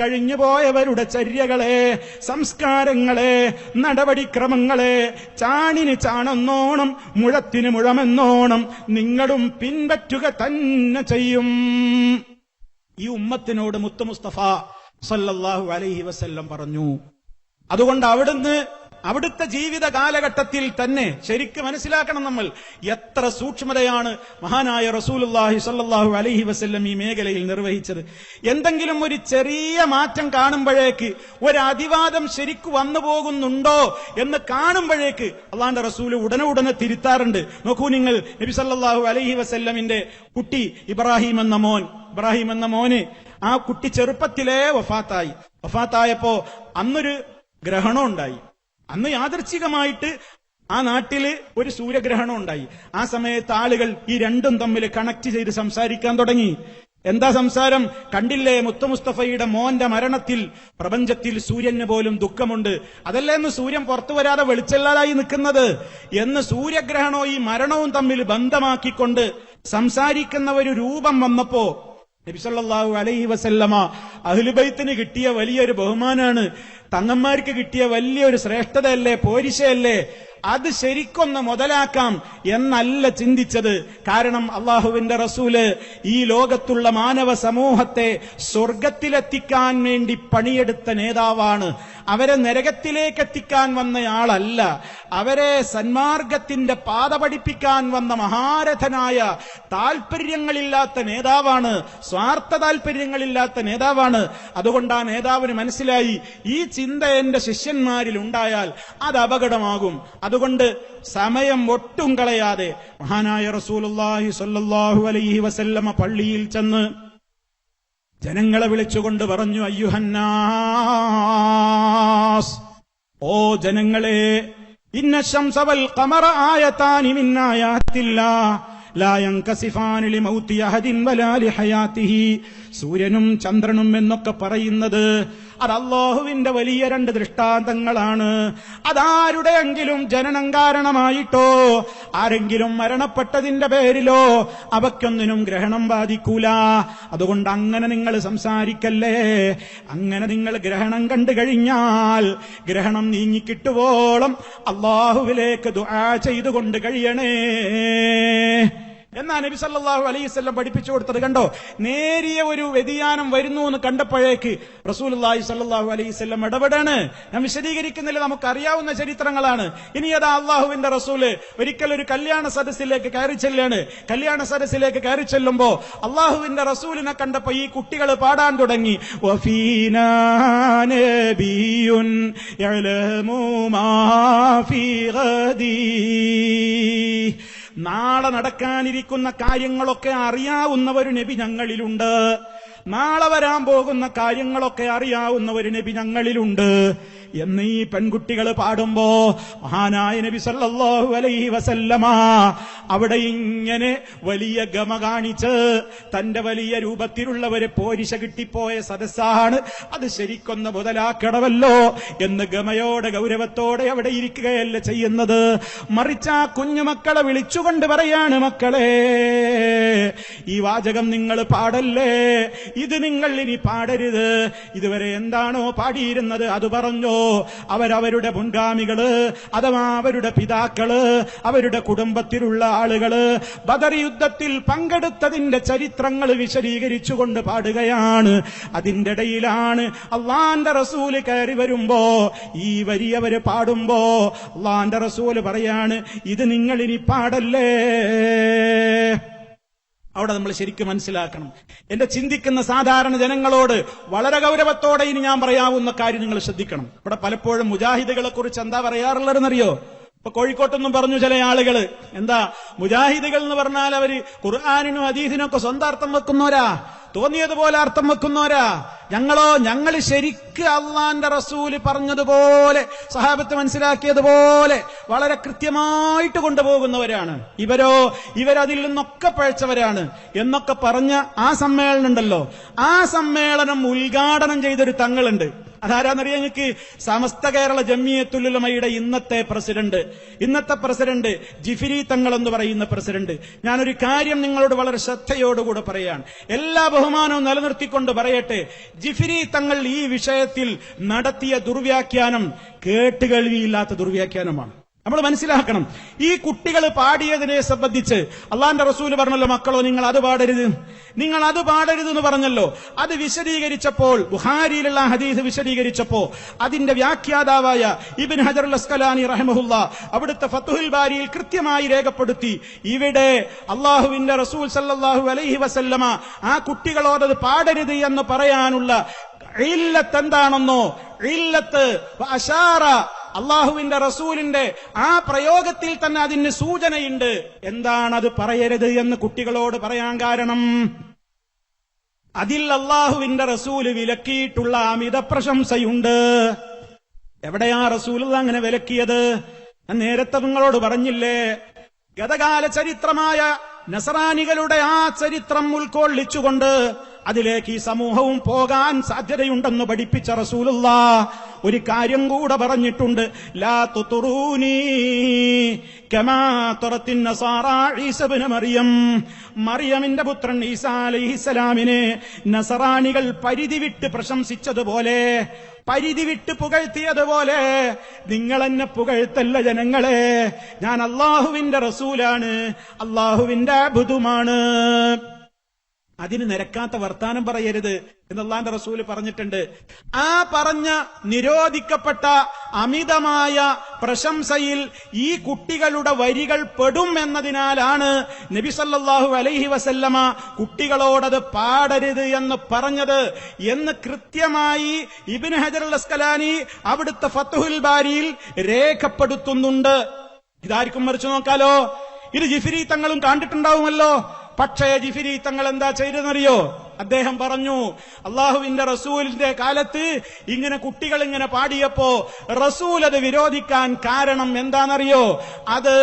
കഴിഞ്ഞു പോയവരുടെ ചര്യകളെ സംസ്കാരങ്ങളെ നടപടിക്രമങ്ങളെ ചാണിന് ചാണെന്നോണം മുഴത്തിന് മുഴമെന്നോണം നിങ്ങളും പിൻപറ്റുക തന്നെ ചെയ്യും. ഈ ഉമ്മത്തിനോട് മുത്തു മുസ്തഫ സല്ലല്ലാഹു അലൈഹി വസല്ലം പറഞ്ഞു അതുകൊണ്ട് അവിടുന്ന് അവിടുത്തെ ജീവിത കാലഘട്ടത്തിൽ തന്നെ ശരിക്കും മനസ്സിലാക്കണം നമ്മൾ. എത്ര സൂക്ഷ്മതയാണ് മഹാനായ റസൂലുള്ളാഹി സല്ലാഹു അലഹി വസ്ല്ലം ഈ മേഖലയിൽ നിർവഹിച്ചത്. എന്തെങ്കിലും ഒരു ചെറിയ മാറ്റം കാണുമ്പോഴേക്ക് ഒരു അതിവാദം ശരിക്കു വന്നു പോകുന്നുണ്ടോ എന്ന് കാണുമ്പോഴേക്ക് അള്ളാന്റെ റസൂൽ ഉടനെ ഉടനെ തിരുത്താറുണ്ട്. നോക്കൂ നിങ്ങൾ നബി സല്ലാഹു അലഹി വസ്ല്ലമിന്റെ കുട്ടി ഇബ്രാഹിം എന്ന മോൻ. ഇബ്രാഹിം എന്ന മോന് ആ കുട്ടി ചെറുപ്പത്തിലേ വഫാത്തായി. വഫാത്തായപ്പോ അന്നൊരു ഗ്രഹണം ഉണ്ടായി അന്ന് യാദർച്ഛികമായിട്ട് ആ നാട്ടിൽ ഒരു സൂര്യഗ്രഹണം ഉണ്ടായി. ആ സമയത്ത് ആളുകൾ ഈ രണ്ടും തമ്മിൽ കണക്ട് ചെയ്ത് സംസാരിക്കാൻ തുടങ്ങി. എന്താ സംസാരം? കണ്ടില്ലേ മുത്തമുസ്തഫയുടെ മോന്റെ മരണത്തിൽ പ്രപഞ്ചത്തിൽ സൂര്യന് പോലും ദുഃഖമുണ്ട്. അതല്ലേ എന്ന് സൂര്യൻ പുറത്തു വരാതെ വെളിച്ചല്ലാതായി നിൽക്കുന്നത്? എന്ന് സൂര്യഗ്രഹണവും ഈ മരണവും തമ്മിൽ ബന്ധമാക്കിക്കൊണ്ട് സംസാരിക്കുന്ന ഒരു രൂപം വന്നപ്പോ നബിസല്ലാഹു അലൈഹി വസല്ലമ അഹ്ലുബൈത്തിന് കിട്ടിയ വലിയൊരു ബഹുമാനാണ്. തങ്ങന്മാർക്ക് കിട്ടിയ വലിയൊരു ശ്രേഷ്ഠതയല്ലേ പോരിശയല്ലേ? അത് ശരിക്കൊന്ന് മുതലാക്കാം എന്നല്ല ചിന്തിച്ചത്. കാരണം അള്ളാഹുവിന്റെ റസൂൽ ഈ ലോകത്തുള്ള മാനവ സമൂഹത്തെ സ്വർഗത്തിലെത്തിക്കാൻ വേണ്ടി പണിയെടുത്ത നേതാവാണ്. അവരെ നരകത്തിലേക്ക് എത്തിക്കാൻ വന്നയാളല്ല. അവരെ സന്മാർഗത്തിന്റെ പാത പഠിപ്പിക്കാൻ വന്ന മഹാരഥനായ താല്പര്യങ്ങളില്ലാത്ത നേതാവാണ് സ്വാർത്ഥ താല്പര്യങ്ങളില്ലാത്ത നേതാവാണ്. അതുകൊണ്ട് ആ നേതാവിന് മനസ്സിലായി ഈ ചിന്ത എന്റെ ശിഷ്യന്മാരിൽ ഉണ്ടായാൽ അത് അപകടമാകും. അതുകൊണ്ട് സമയം ഒട്ടും കളയാതെ മഹാനായ റസൂലുള്ളാഹി സ്വല്ലല്ലാഹു അലൈഹി വസല്ലമ പള്ളിയിൽ ചെന്ന് ജനങ്ങളെ വിളിച്ചുകൊണ്ട് പറഞ്ഞു അയ്യുഹന്നാസ് ഓ ജനങ്ങളെ ഇന്ന ശംസവൽ കമറ ആയത്താനി മിന്നായാത്തില്ല ലായം കസിഫാനിലി മൗത്തി അഹദിൻ വലാലി ഹയാത്തിഹി സൂര്യനും ചന്ദ്രനും എന്നൊക്കെ പറയുന്നത് അത് അള്ളാഹുവിന്റെ വലിയ രണ്ട് ദൃഷ്ടാന്തങ്ങളാണ്. അതാരുടെയെങ്കിലും ജനനം കാരണമായിട്ടോ ആരെങ്കിലും മരണപ്പെട്ടതിന്റെ പേരിലോ അവയ്ക്കൊന്നിനും ഗ്രഹണം ബാധിക്കൂല. അതുകൊണ്ട് അങ്ങനെ നിങ്ങൾ സംസാരിക്കല്ലേ? അങ്ങനെ നിങ്ങൾ ഗ്രഹണം കണ്ടു കഴിഞ്ഞാൽ ഗ്രഹണം നീങ്ങിക്കിട്ടുവോളം അള്ളാഹുവിലേക്ക് ദുആ ചെയ്തുകൊണ്ട് കഴിയണേ. എന്നാ നബി സല്ലാഹു അലൈവല്ലം പഠിപ്പിച്ചു കൊടുത്തത് കണ്ടോ? നേരിയ ഒരു വ്യതിയാനം വരുന്നു എന്ന് കണ്ടപ്പോഴേക്ക് റസൂലുള്ളാഹി സല്ലല്ലാഹു സല്ലാഹു വസല്ലം ഇടപെടാണ്. ഞാൻ വിശദീകരിക്കുന്നില്ല നമുക്ക് അറിയാവുന്ന ചരിത്രങ്ങളാണ്. ഇനി അതാ അള്ളാഹുവിന്റെ റസൂൽ ഒരിക്കൽ ഒരു കല്യാണ സദസ്സിലേക്ക് കയറി ചെല്ലാണ്. കല്യാണ സദസ്സിലേക്ക് കയറി ചെല്ലുമ്പോ അള്ളാഹുവിന്റെ റസൂലിനെ കണ്ടപ്പോ ഈ കുട്ടികൾ പാടാൻ തുടങ്ങി. ഗദീ. നാളെ നടക്കാനിരിക്കുന്ന കാര്യങ്ങളൊക്കെ അറിയാവുന്ന ഒരു നബി ഞങ്ങളിലുണ്ട്. നാളെ വരാൻ പോകുന്ന കാര്യങ്ങളൊക്കെ അറിയാവുന്ന ഒരു നബി ഞങ്ങളിലുണ്ട്. എന്ന് ഈ പെൺകുട്ടികൾ പാടുമ്പോ മഹാനായ നബി സല്ലല്ലാഹു അലൈഹി വസല്ലമ അവിടെ ഇങ്ങനെ വലിയ ഗമ കാണിച്ച് തന്റെ വലിയ രൂപത്തിലുള്ളവരെ പോരിശ കിട്ടിപ്പോയ സദസ്സാണ്. അത് ശരിക്കൊന്ന് മുതലാക്കണമല്ലോ എന്ന് ഗമയോടെ ഗൗരവത്തോടെ അവിടെ ഇരിക്കുകയല്ല ചെയ്യുന്നത്. മറിച്ച് ആ കുഞ്ഞുമക്കളെ വിളിച്ചുകൊണ്ട് പറയാണ് മക്കളെ ഈ വാചകം നിങ്ങൾ പാടല്ലേ? ഇത് നിങ്ങൾ ഇനി പാടരുത്. ഇതുവരെ എന്താണോ പാടിയിരുന്നത് അത് പറഞ്ഞോ. അവരവരുടെ മുൻഗാമികൾ അഥവാ അവരുടെ പിതാക്കൾ അവരുടെ കുടുംബത്തിലുള്ള ആളുകൾ ബദർ യുദ്ധത്തിൽ പങ്കെടുത്തതിന്റെ ചരിത്രങ്ങൾ വിശദീകരിച്ചുകൊണ്ട് പാടുകയാണ്. അതിന്റെ ഇടയിലാണ് അള്ളാന്റെ റസൂൽ കയറി വരുമ്പോ ഈ വരി അവർ പാടുമ്പോ അള്ളാന്റെ റസൂൽ പറയാണ് ഇത് നിങ്ങൾ ഇനി പാടല്ലേ? അവിടെ നമ്മൾ ശരിക്കും മനസ്സിലാക്കണം. എന്റെ ചിന്തിക്കുന്ന സാധാരണ ജനങ്ങളോട് വളരെ ഗൗരവത്തോടെ ഇനി ഞാൻ പറയാവുന്ന കാര്യം നിങ്ങൾ ശ്രദ്ധിക്കണം. ഇവിടെ പലപ്പോഴും മുജാഹിദുകളെ കുറിച്ച് എന്താ പറയാറുള്ളതെന്നറിയോ? ഇപ്പൊ കോഴിക്കോട്ടൊന്നും പറഞ്ഞു ചില ആളുകൾ. എന്താ? മുജാഹിദികൾ എന്ന് പറഞ്ഞാൽ അവർ ഖുർആാനിനും അതീതിനും ഒക്കെ സ്വന്തം അർത്ഥം വെക്കുന്നവരാ. തോന്നിയതുപോലെ അർത്ഥം വെക്കുന്നവരാ. ഞങ്ങളോ ഞങ്ങൾ ശരിക്ക് അള്ളാന്റെ റസൂൽ പറഞ്ഞതുപോലെ സഹാബത്ത് മനസ്സിലാക്കിയതുപോലെ വളരെ കൃത്യമായിട്ട് കൊണ്ടുപോകുന്നവരാണ്. ഇവരോ ഇവരതിൽ നിന്നൊക്കെ പഴച്ചവരാണ്. എന്നൊക്കെ പറഞ്ഞ ആ സമ്മേളനം ഉണ്ടല്ലോ. ആ സമ്മേളനം ഉദ്ഘാടനം ചെയ്തൊരു തങ്ങളുണ്ട്. അതാരാന്നറിയാം നിങ്ങൾക്ക്? സമസ്ത കേരള ജമിയത്തുലുലമയുടെ ഇന്നത്തെ പ്രസിഡന്റ്. ഇന്നത്തെ പ്രസിഡന്റ് ജിഫിരി തങ്ങൾ എന്ന് പറയുന്ന പ്രസിഡന്റ്. ഞാനൊരു കാര്യം നിങ്ങളോട് വളരെ ശ്രദ്ധയോടുകൂടെ പറയാണ്. എല്ലാ ബഹുമാനവും നിലനിർത്തിക്കൊണ്ട് പറയട്ടെ. ജിഫിരി തങ്ങൾ ഈ വിഷയത്തിൽ നടത്തിയ ദുർവ്യാഖ്യാനം കേട്ടുകേൾവിയില്ലാത്ത ദുർവ്യാഖ്യാനമാണ്. നമ്മൾ മനസ്സിലാക്കണം. ഈ കുട്ടികൾ പാടിയതിനെ സംബന്ധിച്ച് അള്ളാന്റെ റസൂൽ പറഞ്ഞല്ലോ മക്കളോ നിങ്ങൾ അത് പാടരുത്. നിങ്ങൾ അത് പാടരുത് എന്ന് പറഞ്ഞല്ലോ. അത് വിശദീകരിച്ചപ്പോൾ ബുഹാരിയിലുള്ള ഹദീസ് വിശദീകരിച്ചപ്പോ അതിന്റെ വ്യാഖ്യാതാവായ ഇബിൻ ഹജർ അസ്കലാനി റഹമുല്ല അവിടുത്തെ ഫത്തുഹുൽ ബാരിയിൽ കൃത്യമായി രേഖപ്പെടുത്തി ഇവിടെ അള്ളാഹുവിന്റെ റസൂൽ സല്ലാഹു അലൈഹി വസല്ലമ ആ കുട്ടികളോട് അത് പാടരുത് എന്ന് പറയാനുള്ള ഇല്ലത്ത് എന്താണെന്നോ ഇല്ലത്ത് അഷാറ അള്ളാഹുവിന്റെ റസൂലിന്റെ ആ പ്രയോഗത്തിൽ തന്നെ അതിന് സൂചനയുണ്ട്. എന്താണത് പറയരുത് എന്ന് കുട്ടികളോട് പറയാൻ കാരണം? അതിൽ അള്ളാഹുവിന്റെ റസൂൽ വിലക്കിയിട്ടുള്ള അമിത പ്രശംസയുണ്ട്. എവിടെയാ റസൂൽ അങ്ങനെ വിലക്കിയത്? ഞാൻ നേരത്തെ നിങ്ങളോട് പറഞ്ഞില്ലേ ഗതകാല ചരിത്രമായ നസറാനികളുടെ ആ ചരിത്രം ഉൾക്കൊള്ളിച്ചുകൊണ്ട് അതിലേക്ക് ഈ സമൂഹവും പോകാൻ സാധ്യതയുണ്ടെന്ന് പഠിപ്പിച്ച റസൂലുള്ള ഒരു കാര്യം കൂടെ പറഞ്ഞിട്ടുണ്ട്. ലാ മറിയം. മറിയമിന്റെ പുത്രൻ ഈസാ അലൈഹിസ്സലാമിനെ നസറാണികൾ പരിധി വിട്ട് പ്രശംസിച്ചതുപോലെ പരിധി വിട്ട് പുകഴ്ത്തിയതുപോലെ നിങ്ങൾ എന്നെ പുകഴ്ത്തല്ല ജനങ്ങളെ. ഞാൻ അള്ളാഹുവിന്റെ റസൂലാണ് അള്ളാഹുവിന്റെ അബുദുമാണ്. അതിന് നിരക്കാത്ത വർത്താനം പറയരുത് എന്നല്ലാന്റെ റസൂൽ പറഞ്ഞിട്ടുണ്ട്. ആ പറഞ്ഞ നിരോധിക്കപ്പെട്ട അമിതമായ പ്രശംസയിൽ ഈ കുട്ടികളുടെ വരികൾ പെടും എന്നതിനാലാണ് നബിസല്ലാഹു അലൈഹി വസല്ലമ കുട്ടികളോടത് പാടരുത് എന്ന് പറഞ്ഞത്. എന്ന് കൃത്യമായി ഇബിൻ ഹജർ അസ്കലാനി അവിടുത്തെ ഫത്തുഹുൽ ബാരിയിൽ രേഖപ്പെടുത്തുന്നുണ്ട്. ഇതാർക്കും മറിച്ചു നോക്കാലോ? ഇത് ജിഫിരി തങ്ങളും കണ്ടിട്ടുണ്ടാവുമല്ലോ. പക്ഷേ ജിഫിരി തങ്ങൾ എന്താ ചെയ്തെന്നറിയോ അദ്ദേഹം പറഞ്ഞു അള്ളാഹുവിന്റെ റസൂലിന്റെ കാലത്ത് ഇങ്ങനെ കുട്ടികൾ ഇങ്ങനെ പാടിയപ്പോ റസൂൽ അത് വിരോധിക്കാൻ കാരണം എന്താണെന്നറിയോ? അത്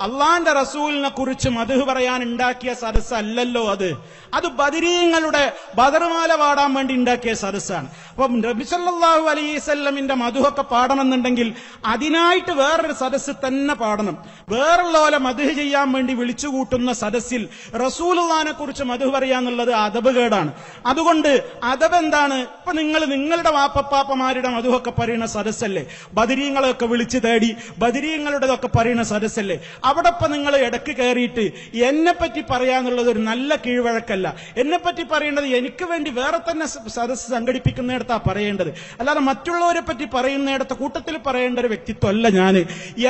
അള്ളാന്റെ റസൂലിനെ കുറിച്ച് മധു പറയാൻ ഉണ്ടാക്കിയ സദസ്സല്ലല്ലോ അത്. അത് ബദരീങ്ങളുടെ ബദർമാല പാടാൻ വേണ്ടി ഉണ്ടാക്കിയ സദസ്സാണ്. അപ്പം നബിസല്ലാഹു അലൈസല്ലമിന്റെ മധുവൊക്കെ പാടണമെന്നുണ്ടെങ്കിൽ അതിനായിട്ട് വേറൊരു സദസ്സ് തന്നെ പാടണം. വേറുള്ള പോലെ മധു ചെയ്യാൻ വേണ്ടി വിളിച്ചുകൂട്ടുന്ന സദസ്സിൽ റസൂലുള്ളാനെ കുറിച്ച് മധു പറയാന്നുള്ളത് അതബുകേടാണ് അതുകൊണ്ട് അതബ് എന്താണ്? ഇപ്പൊ നിങ്ങൾ നിങ്ങളുടെ വാപ്പപ്പാപ്പമാരുടെ മധുവൊക്കെ പറയുന്ന സദസ്സല്ലേ? ബദരീങ്ങളെയൊക്കെ വിളിച്ചു തേടി ബദരീങ്ങളുടെതൊക്കെ പറയുന്ന സദസ്സല്ലേ? അവിടെ ഇപ്പൊ നിങ്ങൾ ഇടയ്ക്ക് കയറിയിട്ട് എന്നെ പറ്റി പറയാന്നുള്ളത് ഒരു നല്ല കീഴ്വഴക്കല്ല. എന്നെ പറ്റി പറയേണ്ടത് എനിക്ക് വേണ്ടി വേറെ തന്നെ സദസ് സദസ്സ് സംഘടിപ്പിക്കുന്നിടത്താ പറയേണ്ടത്. അല്ലാതെ മറ്റുള്ളവരെ പറ്റി പറയുന്നിടത്ത് കൂട്ടത്തിൽ പറയേണ്ട ഒരു വ്യക്തിത്വമല്ല ഞാൻ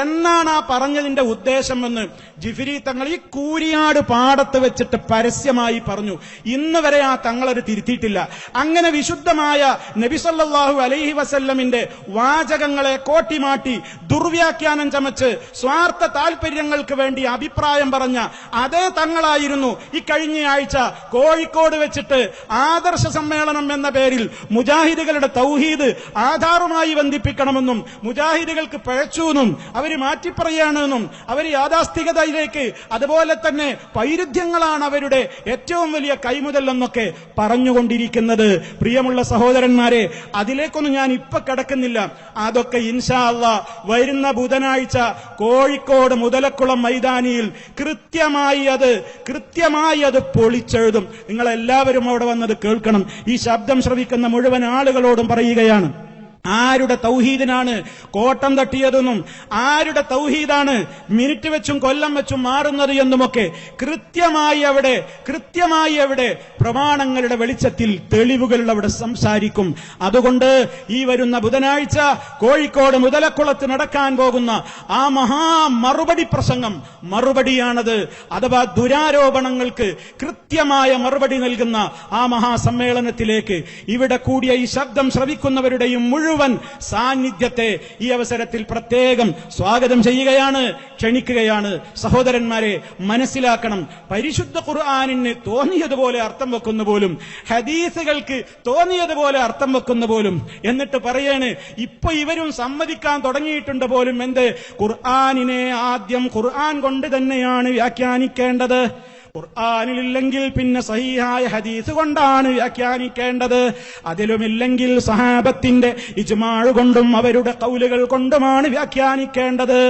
എന്നാണ് ആ പറഞ്ഞതിന്റെ ഉദ്ദേശം എന്ന് ജിഫിരി തങ്ങൾ ഈ കൂരിയാട് പാടത്ത് വെച്ചിട്ട് പരസ്യമായി പറഞ്ഞു. ഇന്ന് വരെ ആ തങ്ങളത് തിരുത്തിയിട്ടില്ല. അങ്ങനെ വിശുദ്ധമായ നബിസല്ലാഹു അലൈഹി വസല്ലമിന്റെ വാചകങ്ങളെ കോട്ടിമാട്ടി ദുർവ്യാഖ്യാനം ചമച്ച് സ്വാർത്ഥ താല്പര്യങ്ങൾക്ക് വേണ്ടി അഭിപ്രായം പറഞ്ഞ അതേ തങ്ങളായിരുന്നു ഈ കഴിഞ്ഞ ആഴ്ച കോഴിക്കോട് വെച്ചിട്ട് ആദർശ സമ്മേളനം എന്ന പേരിൽ മുജാഹിദുകളുടെ തൗഹീദ് ആധാറുമായി ബന്ധിപ്പിക്കണമെന്നും മുജാഹിദുകൾക്ക് പഴച്ചുവെന്നും അവർ മാറ്റിപ്പറയാണെന്നും അവർ യാഥാസ്ഥികതയിലേക്ക് അതുപോലെ തന്നെ വൈരുദ്ധ്യങ്ങളാണ് അവരുടെ ഏറ്റവും വലിയ കൈമുതൽ എന്നൊക്കെ പറഞ്ഞുകൊണ്ടിരിക്കുന്നത്. പ്രിയമുള്ള സഹോദരന്മാരെ അതിലേക്കൊന്നും ഞാൻ ഇപ്പൊ കിടക്കുന്നില്ല. അതൊക്കെ ഇൻഷാ അള്ളാ വരുന്ന ബുധനാഴ്ച കോഴിക്കോട് മുതലക്കുളം മൈതാനിയിൽ കൃത്യമായി അത് കൃത്യമായി അത് പൊളിച്ചെഴുതും. നിങ്ങൾ എല്ലാവരും അവിടെ വന്നത് കേൾക്കണം. ഈ ശബ്ദം ശ്രവിക്കുന്ന മുഴുവൻ ആളുകളോടും പറയുകയാണ് ആരുടെ തൗഹീദിനാണ് കോട്ടം തട്ടിയതെന്നും ആരുടെ തൗഹീദാണ് മിനിറ്റ് വെച്ചും കൊല്ലം വെച്ചും മാറുന്നത് എന്നുമൊക്കെ കൃത്യമായി അവിടെ കൃത്യമായി അവിടെ പ്രമാണങ്ങളുടെ വെളിച്ചത്തിൽ തെളിവുകൾ അവിടെ സംസാരിക്കും. അതുകൊണ്ട് ഈ വരുന്ന ബുധനാഴ്ച കോഴിക്കോട് മുതലക്കുളത്ത് നടക്കാൻ പോകുന്ന ആ മഹാ മറുപടി പ്രസംഗം മറുപടിയാണത്. അഥവാ ദുരാരോപണങ്ങൾക്ക് കൃത്യമായ മറുപടി നൽകുന്ന ആ മഹാസമ്മേളനത്തിലേക്ക് ഇവിടെ കൂടിയ ഈ ശബ്ദം ശ്രവിക്കുന്നവരുടെയും മുഴുവൻ സാന്നിധ്യത്തെ ഈ അവസരത്തിൽ പ്രത്യേകം സ്വാഗതം ചെയ്യുകയാണ് ക്ഷണിക്കുകയാണ്. സഹോദരന്മാരെ മനസ്സിലാക്കണം. പരിശുദ്ധ ഖുർആാനിന് തോന്നിയതുപോലെ അർത്ഥം വെക്കുന്ന പോലും ഹദീസുകൾക്ക് തോന്നിയതുപോലെ അർത്ഥം വെക്കുന്ന പോലും എന്നിട്ട് പറയാണ് ഇപ്പൊ ഇവരും സമ്മതിക്കാൻ തുടങ്ങിയിട്ടുണ്ട് പോലും എന്ത്? ഖുർആാനിനെ ആദ്യം ഖുർആൻ കൊണ്ട് തന്നെയാണ് വ്യാഖ്യാനിക്കേണ്ടത്. ഖുർആാനിലില്ലെങ്കിൽ പിന്നെ സഹീഹായ ഹദീസ് കൊണ്ടാണ് വ്യാഖ്യാനിക്കേണ്ടത്. അതിലുമില്ലെങ്കിൽ സഹാബത്തിന്റെ ഇജ്മാഴ് കൊണ്ടും അവരുടെ കൗലുകൾ കൊണ്ടുമാണ് വ്യാഖ്യാനിക്കേണ്ടത്.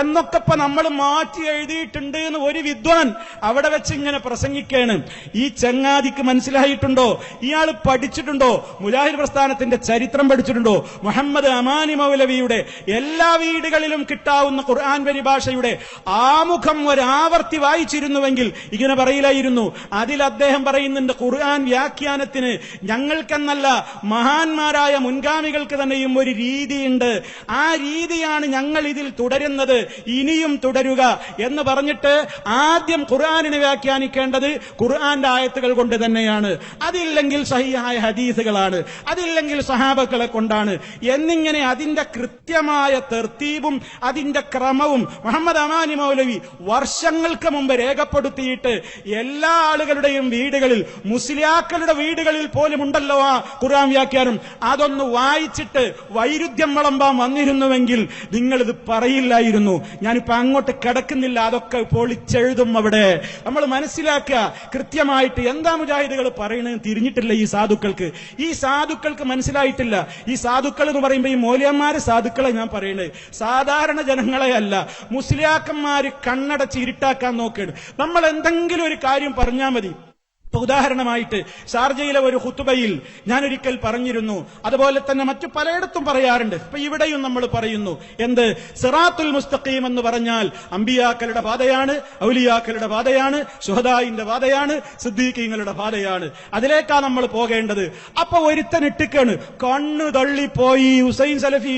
എന്നൊക്കെ ഇപ്പൊ നമ്മൾ മാറ്റി എഴുതിയിട്ടുണ്ട് എന്ന് ഒരു വിദ്വാൻ അവിടെ വെച്ച് ഇങ്ങനെ പ്രസംഗിക്കാണ്. ഈ ചങ്ങാതിക്ക് മനസ്സിലായിട്ടുണ്ടോ? ഇയാൾ പഠിച്ചിട്ടുണ്ടോ? മുജാഹിദ് പ്രസ്ഥാനത്തിന്റെ ചരിത്രം പഠിച്ചിട്ടുണ്ടോ? മുഹമ്മദ് അമാനി മൗലവിയുടെ എല്ലാ വീടുകളിലും കിട്ടാവുന്ന ഖുർആൻ പരിഭാഷയുടെ ആമുഖം ഒരാവർത്തി വായിച്ചിരുന്നുവെങ്കിൽ ഇങ്ങനെ പറയില്ലായിരുന്നു. അതിൽ അദ്ദേഹം പറയുന്നുണ്ട് ഖുർആൻ വ്യാഖ്യാനത്തിന് ഞങ്ങൾക്കെന്നല്ല മഹാന്മാരായ മുൻഗാമികൾക്ക് തന്നെയും ഒരു രീതിയുണ്ട്. ആ രീതിയാണ് ഞങ്ങൾ ഇതിൽ തുടരുന്നത്. ഇനിയും തുടരുക. എന്ന് പറഞ്ഞിട്ട് ആദ്യം ഖുർആാനിനെ വ്യാഖ്യാനിക്കേണ്ടത് ഖുർആന്റെ ആയത്തുകൾ കൊണ്ട് തന്നെയാണ്. അതില്ലെങ്കിൽ സഹിയായ ഹദീസുകളാണ്. അതില്ലെങ്കിൽ സഹാബക്കളെ കൊണ്ടാണ്. എന്നിങ്ങനെ അതിന്റെ കൃത്യമായ തെർത്തീവും അതിന്റെ ക്രമവും മുഹമ്മദ് അമാനി മൗലവി വർഷങ്ങൾക്ക് മുമ്പ് രേഖപ്പെടുത്തിയിട്ട് എല്ലാ ആളുകളുടെയും വീടുകളിൽ മുസ്ലിയാക്കളുടെ വീടുകളിൽ പോലും ഉണ്ടല്ലോ ആ ഖുർആൻ വ്യാഖ്യാനം. അതൊന്ന് വായിച്ചിട്ട് വൈരുദ്ധ്യം വിളമ്പാൻ വന്നിരുന്നുവെങ്കിൽ നിങ്ങളിത് പറയില്ലായിരുന്നു. ഞാനിപ്പോ അങ്ങോട്ട് കിടക്കുന്നില്ല അതൊക്കെ പൊളിച്ചെഴുതും അവിടെ. നമ്മൾ മനസ്സിലാക്കുക കൃത്യമായിട്ട് എന്താ മുജാഹിദുകൾ പറയണത് തിരിഞ്ഞിട്ടില്ല ഈ സാധുക്കൾക്ക്. ഈ സാധുക്കൾക്ക് മനസ്സിലായിട്ടില്ല. ഈ സാധുക്കൾ എന്ന് പറയുമ്പോൾ ഈ മൂല്യന്മാര് സാധുക്കളെ ഞാൻ പറയുന്നത് സാധാരണ ജനങ്ങളെ അല്ല. മുസ്ലിയാക്കന്മാര് കണ്ണടച്ച് ഇരുട്ടാക്കാൻ നോക്കുകയാണ്. നമ്മൾ എന്തെങ്കിലും ഒരു കാര്യം പറഞ്ഞാൽ മതി. ഇപ്പൊ ഉദാഹരണമായിട്ട് ഷാർജയിലെ ഒരു ഹുത്തുബയിൽ ഞാൻ ഒരിക്കൽ പറഞ്ഞിരുന്നു. അതുപോലെ തന്നെ മറ്റു പലയിടത്തും പറയാറുണ്ട്. ഇപ്പൊ ഇവിടെയും നമ്മൾ പറയുന്നു. എന്ത്? സിറാത്തുൽ മുസ്തഖീം എന്ന് പറഞ്ഞാൽ അമ്പിയാക്കളുടെ പാതയാണ് ഔലിയാക്കളുടെ പാതയാണ് ഷുഹദായിന്റെ പാതയാണ് സിദ്ദീഖീങ്ങളുടെ പാതയാണ്. അതിലേക്കാ നമ്മൾ പോകേണ്ടത്. അപ്പൊ ഒരുത്തൻ ഇട്ടിക്കാണ്. കണ്ണു തള്ളിപ്പോയി ഹുസൈൻ സലഫി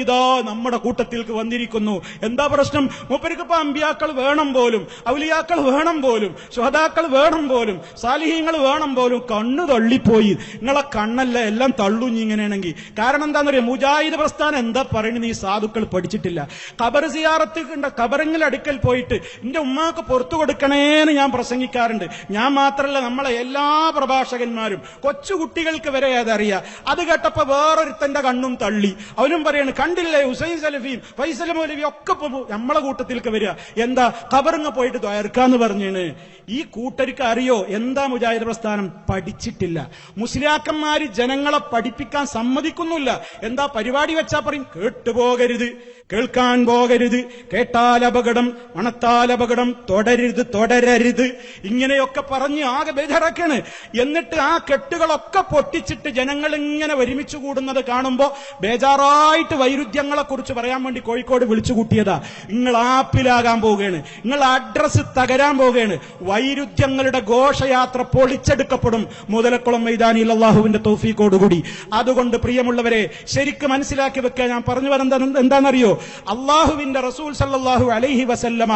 നമ്മുടെ കൂട്ടത്തിലേക്ക് വന്നിരിക്കുന്നു. എന്താ പ്രശ്നം? മൂപ്പരിക്ക് ഇപ്പൊ അമ്പിയാക്കൾ വേണം പോലും ഔലിയാക്കൾ വേണം പോലും ഷുഹദാക്കൾ വേണം പോലും സാലിഹീങ്ങൾ വേണം പോലും കണ്ണു തള്ളിപ്പോയി. നിങ്ങളെ കണ്ണല്ല എല്ലാം തള്ളു ഇങ്ങനെയാണെങ്കിൽ കാരണം എന്താണെന്നറിയാം മുജാഹിദ് പ്രസ്ഥാനം എന്താ പറയുന്നത് ഈ സാധുക്കൾ പഠിച്ചിട്ടില്ല. ഖബർ സിയാറത്ത് ഖബറങ്ങൾ അടുക്കൽ പോയിട്ട് എന്റെ ഉമ്മാക്ക് പുറത്തു കൊടുക്കണേന്ന് ഞാൻ പ്രസംഗിക്കാറുണ്ട്. ഞാൻ മാത്രമല്ല നമ്മളെ എല്ലാ പ്രഭാഷകന്മാരും. കൊച്ചുകുട്ടികൾക്ക് വരെ അതറിയാം. അത് കേട്ടപ്പോ വേറൊരുത്തന്റെ കണ്ണും തള്ളി. അവനും പറയാണ് കണ്ടില്ലേ ഹുസൈൻ സലഫിയും ഫൈസൽ മൗലവി ഒക്കെ നമ്മളെ കൂട്ടത്തിലേക്ക് വരിക എന്താ? ഖബറിങ്ങ പോയിട്ട് ദ്വയർക്കാന്ന് പറഞ്ഞാണ്. ഈ കൂട്ടർക്ക് അറിയോ? എന്താ മുജാഹിദ് പ്രസ്ഥാനം പഠിച്ചിട്ടില്ല. മുസ്ലിയാക്കന്മാര് ജനങ്ങളെ പഠിപ്പിക്കാൻ സമ്മതിക്കുന്നില്ല. എന്താ പരിപാടി വെച്ചാ പറയും? കേട്ടുപോകരുത് കേൾക്കാൻ പോകരുത് കേട്ടാൽ അപകടം മണത്താൽ അപകടം തുടരരുത് തുടരരുത്. ഇങ്ങനെയൊക്കെ പറഞ്ഞ് ആകെ ബേജാറാക്കാണ്. എന്നിട്ട് ആ കെട്ടുകളൊക്കെ പൊട്ടിച്ചിട്ട് ജനങ്ങൾ ഇങ്ങനെ ഒരുമിച്ച് കൂടുന്നത് കാണുമ്പോ ബേജാറായിട്ട് വൈരുദ്ധ്യങ്ങളെ കുറിച്ച് പറയാൻ വേണ്ടി കോഴിക്കോട് വിളിച്ചു കൂട്ടിയതാ. നിങ്ങൾ ആപ്പിലാകാൻ പോവുകയാണ്. നിങ്ങൾ അഡ്രസ് തകരാൻ പോവുകയാണ്. വൈരുദ്ധ്യങ്ങളുടെ ഘോഷയാത്ര പൊളിച്ചെടുക്കപ്പെടും മുതലക്കുളം മൈതാനിയിൽ അള്ളാഹുവിന്റെ തോഫീക്കോടുകൂടി അതുകൊണ്ട് പ്രിയമുള്ളവരെ ശരിക്കും മനസ്സിലാക്കി വെക്കുക ഞാൻ പറഞ്ഞു വരുന്നത് എന്താണെന്നറിയോ? അള്ളാഹുവിന്റെ റസൂൽ സല്ലാഹു അലൈഹി വസല്ലമ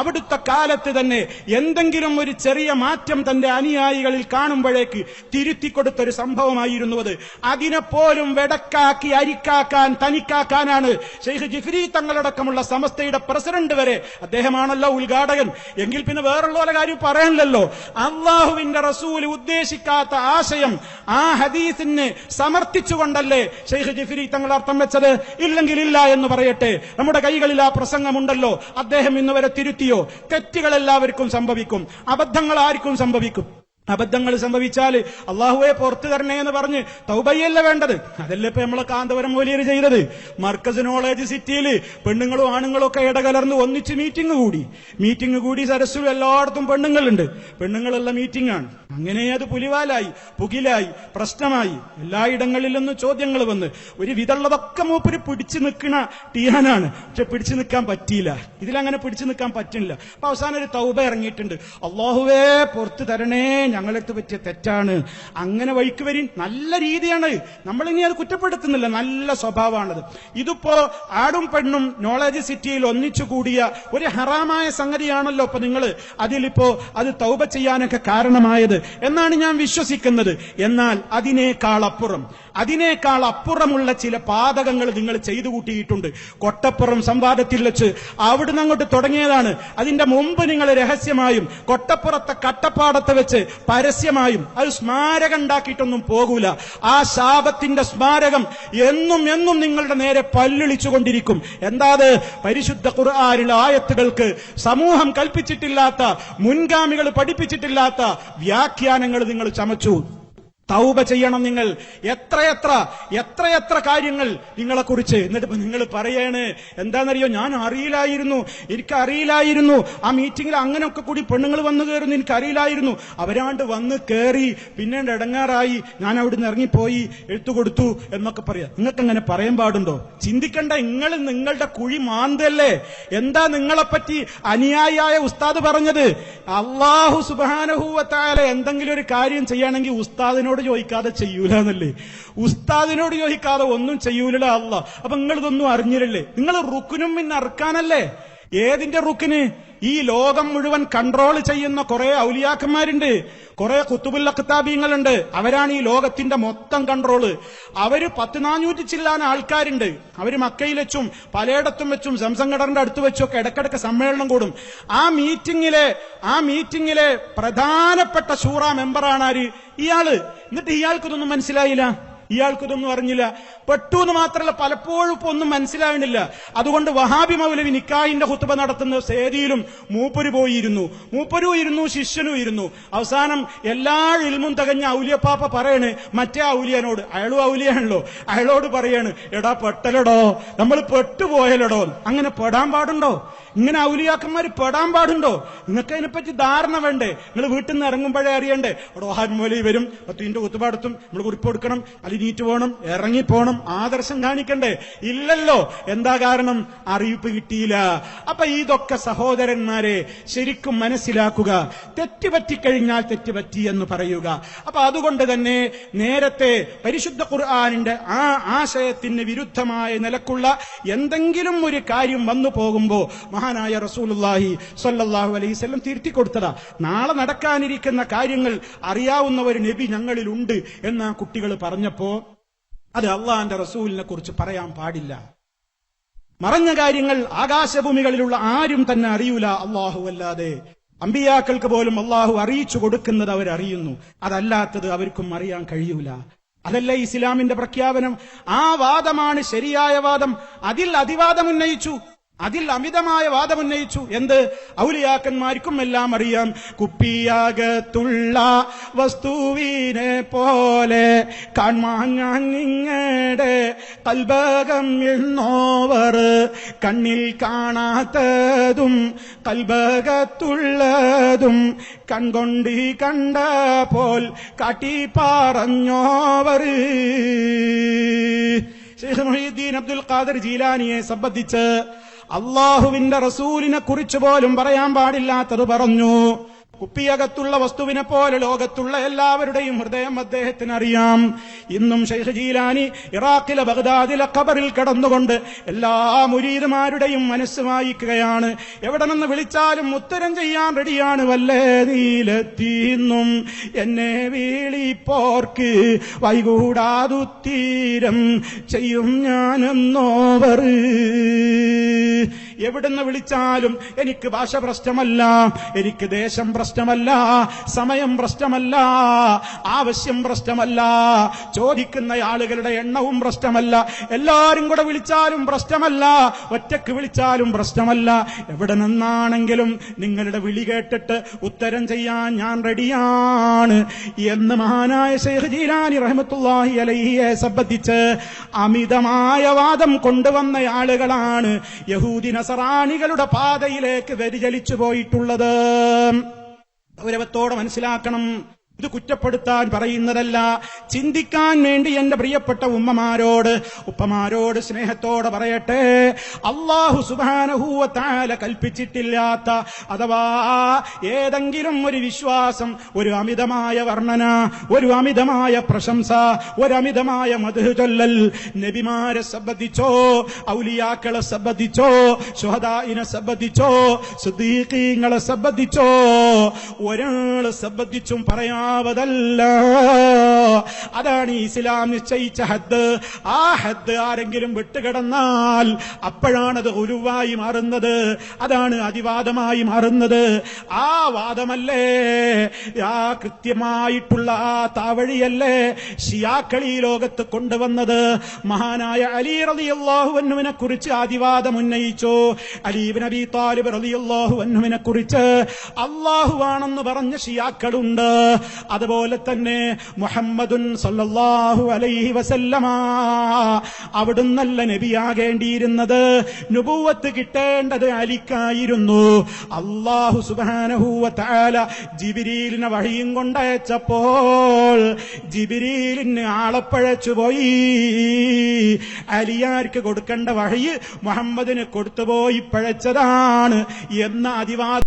അവിടുത്തെ കാലത്ത് തന്നെ എന്തെങ്കിലും ഒരു ചെറിയ മാറ്റം തന്റെ അനുയായികളിൽ കാണുമ്പോഴേക്ക് തിരുത്തി കൊടുത്തൊരു സംഭവമായിരുന്നു അത്. അതിനെപ്പോലും വെടക്കാക്കി അരിക്കാക്കാൻ തനിക്കാക്കാനാണ് ഷെയ്ഖ് ജിഫ്രി തങ്ങളടക്കമുള്ള സമസ്തയുടെ പ്രസിഡന്റ് വരെ അദ്ദേഹമാണല്ലോ ഉദ്ഘാടകൻ. എങ്കിൽ പിന്നെ വേറുള്ള കാര്യം പറയാനില്ലല്ലോ അള്ളാഹുവിന്റെ റസൂൽ ഉദ്ദേശിക്കാത്ത ആശയം ആ ഹദീസിന് സമർത്ഥിച്ചുകൊണ്ടല്ലേ ഷെയ്ഖ് ജിഫിരി തങ്ങൾ അർത്ഥം വെച്ചത്? ഇല്ലെങ്കിൽ ഇല്ല എന്ന് പറയട്ടെ. നമ്മുടെ കൈകളിൽ ആ പ്രസംഗമുണ്ടല്ലോ. അദ്ദേഹം ഇന്ന് വരെ തിരുത്തിയോ? തെറ്റുകൾ എല്ലാവർക്കും സംഭവിക്കും. അബദ്ധങ്ങൾ ആർക്കും സംഭവിക്കും? അബദ്ധങ്ങൾ സംഭവിച്ചാൽ അള്ളാഹുവെ പുറത്തു തരണേ എന്ന് പറഞ്ഞ് തൗബയ്യല്ല വേണ്ടത്. അതല്ലേ ഇപ്പൊ നമ്മളെ കാന്തപുരം മൂലിയർ ചെയ്തത്? മർക്കസ് നോളേജ് സിറ്റിയിൽ പെണ്ണുങ്ങളും ആണുങ്ങളും ഒക്കെ ഇടകലർന്ന് ഒന്നിച്ച് മീറ്റിംഗ് കൂടി. മീറ്റിംഗ് കൂടി സരസ്സു എല്ലായിടത്തും പെണ്ണുങ്ങളുണ്ട്. പെണ്ണുങ്ങളുള്ള മീറ്റിംഗ് ആണ്. അങ്ങനെ അത് പുലിവാലായി പുകിലായി പ്രശ്നമായി. എല്ലായിടങ്ങളിൽ ചോദ്യങ്ങൾ വന്ന്. ഒരു വിതള്ളതൊക്കെ മൂപ്പര് പിടിച്ചു നിൽക്കണ ടീഹാനാണ്. പക്ഷെ പിടിച്ചു നിൽക്കാൻ പറ്റിയില്ല. ഇതിലങ്ങനെ പിടിച്ചു നിൽക്കാൻ പറ്റുന്നില്ല. അപ്പൊ അവസാനം ഒരു തൗബ ഇറങ്ങിയിട്ടുണ്ട്. അള്ളാഹുവേ പുറത്തു തരണേ ഞങ്ങളെടുത്ത് പറ്റിയ തെറ്റാണ്. അങ്ങനെ വഴിക്ക് വരി നല്ല രീതിയാണ്. നമ്മളിനി അത് കുറ്റപ്പെടുത്തുന്നില്ല. നല്ല സ്വഭാവമാണത്. ഇതിപ്പോ ആടും പെണ്ണും നോളജ് സിറ്റിയിൽ ഒന്നിച്ചു കൂടിയ ഒരു ഹറാമായ സംഗതിയാണല്ലോ ഇപ്പൊ നിങ്ങൾ അതിലിപ്പോ അത് തൗപ ചെയ്യാനൊക്കെ കാരണമായത്. എന്നാണ് ഞാൻ വിശ്വസിക്കുന്നത്. എന്നാൽ അതിനേക്കാളപ്പുറം അതിനേക്കാൾ അപ്പുറമുള്ള ചില പാതകങ്ങൾ നിങ്ങൾ ചെയ്തു കൂട്ടിയിട്ടുണ്ട്. കൊട്ടപ്പുറം സംവാദത്തിൽ വെച്ച് അവിടുന്ന് അങ്ങോട്ട് തുടങ്ങിയതാണ്. അതിന്റെ മുമ്പ് നിങ്ങൾ രഹസ്യമായും കൊട്ടപ്പുറത്തെ കട്ടപ്പാടത്ത് വെച്ച് പരസ്യമായും അത് സ്മാരകം ഉണ്ടാക്കിയിട്ടൊന്നും പോകൂല. ആ ശാപത്തിന്റെ സ്മാരകം എന്നും എന്നും നിങ്ങളുടെ നേരെ പല്ലിളിച്ചുകൊണ്ടിരിക്കും. എന്താ അത് പരിശുദ്ധ ഖുർആാനിലെ ആയത്തുകൾക്ക് സമൂഹം കൽപ്പിച്ചിട്ടില്ലാത്ത മുൻഗാമികൾ പഠിപ്പിച്ചിട്ടില്ലാത്ത വ്യാഖ്യാനങ്ങൾ നിങ്ങൾ ചമച്ചു. തൗബ ചെയ്യണം നിങ്ങൾ. എത്രയെത്ര എത്രയെത്ര കാര്യങ്ങൾ നിങ്ങളെക്കുറിച്ച് എന്നിട്ട് നിങ്ങൾ പറയാണ്. എന്താണെന്നറിയോ? ഞാൻ അറിയില്ലായിരുന്നു. എനിക്ക് അറിയില്ലായിരുന്നു. ആ മീറ്റിംഗിൽ അങ്ങനെയൊക്കെ കൂടി പെണ്ണുങ്ങൾ വന്നു കയറുന്നു. എനിക്ക് അറിയില്ലായിരുന്നു. അവരാണ്ട് വന്ന് കയറി പിന്നെ ഇടങ്ങാറായി. ഞാൻ അവിടുന്ന് ഇറങ്ങിപ്പോയി. എഴുത്തു കൊടുത്തു എന്നൊക്കെ പറയാം. നിങ്ങൾക്ക് അങ്ങനെ പറയാൻ പാടുണ്ടോ? ചിന്തിക്കണ്ട. നിങ്ങൾ നിങ്ങളുടെ കുഴി മാന്തല്ലേ? എന്താ നിങ്ങളെപ്പറ്റി അനുയായിയായ ഉസ്താദ് പറഞ്ഞത്? അള്ളാഹു സുബാനഹൂവത്തായ എന്തെങ്കിലും ഒരു കാര്യം ചെയ്യുകയാണെങ്കിൽ ഉസ്താദിനോട് ചോദിക്കാതെ ചെയ്യൂല എന്നല്ലേ? ഉസ്താദിനോട് ചോദിക്കാതെ ഒന്നും ചെയ്യൂലല്ല അല്ല അപ്പൊ നിങ്ങൾ ഇതൊന്നും അറിഞ്ഞില്ലല്ലേ? നിങ്ങൾ റുക്കുനും പിന്നെ അറുക്കാനല്ലേ ഏതിന്റെ റുക്കിന്? ഈ ലോകം മുഴുവൻ കൺട്രോൾ ചെയ്യുന്ന കുറെ ഔലിയാക്കന്മാരുണ്ട്. കുറെ കുത്തുബുൽ അക്താബീങ്ങളുണ്ട് അവരാണ് ഈ ലോകത്തിന്റെ മൊത്തം കൺട്രോൾ അവർ പത്ത് നാനൂറ്റി ചില്ലാന ആൾക്കാരുണ്ട്. അവർ മക്കയിൽ വെച്ചും പലയിടത്തും വെച്ചും സംസംഘടനയുടെ അടുത്ത് വെച്ചും ഒക്കെ ഇടക്കിടക്ക് സമ്മേളനം കൂടും. ആ മീറ്റിംഗിലെ ആ മീറ്റിംഗിലെ പ്രധാനപ്പെട്ട ഷൂറ മെമ്പറാണ് ആര്? ഇയാൾ. എന്നിട്ട് ഇയാൾക്കിതൊന്നും മനസ്സിലായില്ല. ഇയാൾക്കിതൊന്നും അറിഞ്ഞില്ല. പെട്ടു എന്ന് മാത്രമല്ല പലപ്പോഴും ഇപ്പൊ ഒന്നും മനസ്സിലാവുന്നില്ല. അതുകൊണ്ട് വഹാബി മൗലവി നിക്കായിന്റെ കുത്തുബ നടത്തുന്ന സേദിയിലും മൂപ്പര് പോയിരുന്നു. മൂപ്പരും ഇരുന്നു ശിഷ്യനും ഇരുന്നു. അവസാനം എല്ലാ ഇൽമും തികഞ്ഞ ഔലിയപ്പാപ്പ പറയണ് മറ്റേ ഔലിയനോട് അയാളും ഔലിയാണല്ലോ അയാളോട് പറയാണ് എടാ പെട്ടലടോ നമ്മൾ പെട്ടുപോയലടോ. അങ്ങനെ പെടാൻ പാടുണ്ടോ? ഇങ്ങനെ ഔലിയാക്കന്മാർ പെടാൻ പാടുണ്ടോ? നിങ്ങൾക്ക് അതിനെപ്പറ്റി ധാരണ വേണ്ടേ? നിങ്ങൾ വീട്ടിൽ നിന്ന് ഇറങ്ങുമ്പോഴേ അറിയണ്ടേ? അവിടെ വഹാബി മൗലവി വരും പത്തിന്റെ കുത്തുപാടത്തും നമ്മൾ കുറിപ്പ് കൊടുക്കണം അലിനീറ്റ് പോകണം ഇറങ്ങിപ്പോണം ആദർശം കാണിക്കണ്ടേ? ഇല്ലല്ലോ. എന്താ കാരണം? അറിയിപ്പ് കിട്ടിയില്ല. അപ്പൊ ഇതൊക്കെ സഹോദരന്മാരെ ശരിക്കും മനസ്സിലാക്കുക. തെറ്റുപറ്റിക്കഴിഞ്ഞാൽ തെറ്റുപറ്റി എന്ന് പറയുക. അപ്പൊ അതുകൊണ്ട് തന്നെ നേരത്തെ പരിശുദ്ധ ഖുർആാനിന്റെ ആ ആശയത്തിന് വിരുദ്ധമായ നിലക്കുള്ള എന്തെങ്കിലും ഒരു കാര്യം വന്നു പോകുമ്പോ മഹാനായ റസൂലുല്ലാഹി സല്ലാഹു അലൈവല്ലം തിരുത്തി കൊടുത്തതാ നാളെ നടക്കാനിരിക്കുന്ന കാര്യങ്ങൾ അറിയാവുന്ന ഒരു നബി ഞങ്ങളിലുണ്ട് എന്ന് ആ കുട്ടികൾ പറഞ്ഞപ്പോ അത് അള്ളാഹാന്റെ റസൂലിനെ കുറിച്ച് പറയാൻ പാടില്ല. മറഞ്ഞ കാര്യങ്ങൾ ആകാശഭൂമികളിലുള്ള ആരും തന്നെ അറിയൂല അള്ളാഹു അല്ലാതെ. അമ്പിയാക്കൾക്ക് പോലും അള്ളാഹു അറിയിച്ചു കൊടുക്കുന്നത് അവരറിയുന്നു അതല്ലാത്തത് അവർക്കും അറിയാൻ കഴിയൂല. അതല്ല ഇസ്ലാമിന്റെ പ്രഖ്യാപനം. ആ വാദമാണ് ശരിയായ വാദം. അതിൽ അതിവാദം ഉന്നയിച്ചു. അതിൽ അമിതമായ വാദമുന്നയിച്ചു എന്ത്? ഔലിയാക്കന്മാർക്കും എല്ലാം അറിയാം. കുപ്പിയാകത്തുള്ള വസ്തുവിനെ പോലെ കൺമാങ്ങിങ്ങടെ നിങ്ങളുടെ കൽബകം എന്നോവർ കണ്ണിൽ കാണാത്തതും കൽബകത്തുള്ളതും കൺകൊണ്ട് കണ്ട പോൽ കാട്ടി പറഞ്ഞോവർ. ഷെയ്ഖ് മൊഹീദ്ദീൻ അബ്ദുൽ ഖാദർ ജീലാനിയെ സംബന്ധിച്ച് അള്ളാഹുവിന്റെ റസൂലിനെ കുറിച്ച് പോലും പറയാൻ പാടില്ലാത്തത് പറഞ്ഞു. കുപ്പിയകത്തുള്ള വസ്തുവിനെ പോലെ ലോകത്തുള്ള എല്ലാവരുടെയും ഹൃദയം അദ്ദേഹത്തിന് അറിയാം ഇന്നും ഷെയ്ഖ് ജീലാനി ഇറാഖിലെ ബഗ്ദാദിലെ ഖബറിൽ കിടന്നുകൊണ്ട് എല്ലാ മുരീദുമാരുടെയും മനസ്സ് വായിക്കുകയാണ്. എവിടെ നിന്ന് വിളിച്ചാലും ഉത്തരം ചെയ്യാൻ റെഡിയാണ്. വല്ലേ നീലെത്തിന്നും എന്നെ വീളിപ്പോർക്ക് വൈകൂടാതുത്തീരം ചെയ്യും ഞാനെന്നോവർ. എവിടുന്ന് വിളിച്ചാലും എനിക്ക് ഭാഷ പ്രശ്നമല്ല എനിക്ക് ദേശം പ്രശ്നമല്ല സമയം പ്രശ്നമല്ല ആവശ്യം പ്രശ്നമല്ല ചോദിക്കുന്ന ആളുകളുടെ എണ്ണവും പ്രശ്നമല്ല എല്ലാരും കൂടെ വിളിച്ചാലും പ്രശ്നമല്ല ഒറ്റയ്ക്ക് വിളിച്ചാലും പ്രശ്നമല്ല. എവിടെ നിന്നാണെങ്കിലും നിങ്ങളുടെ വിളി കേട്ടിട്ട് ഉത്തരം ചെയ്യാൻ ഞാൻ റെഡിയാണ് എന്ന് മഹാനായ ഷെയ്ഖ് ജീലാനി റഹ്മത്തുള്ളാഹി അലഹിയെ സംബന്ധിച്ച് അമിതമായ വാദം കൊണ്ടുവന്ന ആളുകളാണ് യഹൂദി നസറാണികളുടെ പാതയിലേക്ക് വ്യതിചലിച്ചു പോയിട്ടുള്ളത്. ഗൗരവത്തോടെ മനസ്സിലാക്കണം. ഇത് കുറ്റപ്പെടുത്താൻ പറയുന്നതല്ല. ചിന്തിക്കാൻ വേണ്ടി എന്റെ പ്രിയപ്പെട്ട ഉമ്മമാരോട് ഉപ്പമാരോട് സ്നേഹത്തോടെ പറയട്ടെ. അള്ളാഹു സുബാനഹൂവത്താല കൽപ്പിച്ചിട്ടില്ലാത്ത അഥവാ ഏതെങ്കിലും ഒരു വിശ്വാസം ഒരു അമിതമായ വർണന ഒരു അമിതമായ പ്രശംസ ഒരു അമിതമായ മധു ചൊല്ലൽ നബിമാരെ സംബന്ധിച്ചോ ഔലിയാക്കളെ സംബന്ധിച്ചോ സുഹദായിനെ സംബന്ധിച്ചോ സുദീഖീങ്ങളെ സംബന്ധിച്ചോ ഒരാളെ സംബന്ധിച്ചും പറയാൻ പരമാവതല്ല അതാണ് ഇസ്ലാം നിശ്ചയിച്ച ഹദ്. ആ ഹദ് ആരെങ്കിലും വിട്ടുകിടന്നാൽ അപ്പോഴാണത് ഉരുവായി മാറുന്നത്. അതാണ് അതിവാദമായി മാറുന്നത്. ആ വാദമല്ലേ? ആ കൃത്യമായിട്ടുള്ള ആ താവഴിയല്ലേ ഷിയാക്കൾ ഈ ലോകത്ത് കൊണ്ടുവന്നത്? മഹാനായ അലി റളിയല്ലാഹു അൻഹുവിനെ കുറിച്ച് അതിവാദം ഉന്നയിച്ചു. അലീബ് നബി താലിബ് റളിയല്ലാഹു അൻഹുവിനെ കുറിച്ച് അള്ളാഹുവാണെന്ന് പറഞ്ഞ ഷിയാക്കളുണ്ട്. അതുപോലെ തന്നെ മുഹമ്മദുൻ സല്ലല്ലാഹു അലൈഹി വസല്ലമ. അവിടുന്നല്ല നബിയാകേണ്ടിയിരുന്നത്. നുപൂവത്ത് കിട്ടേണ്ടത് അലിക്കായിരുന്നു. അള്ളാഹു സുബാനഹൂവത്താല ജിബിരീലിനെ വഴിയും കൊണ്ടയച്ചപ്പോൾ ജിബിരീലിന് ആളപ്പഴച്ചു പോയി. അലിയാർക്ക് കൊടുക്കേണ്ട വഴി മുഹമ്മദിന് കൊടുത്തുപോയി പഴച്ചതാണ് എന്ന അതിവാദ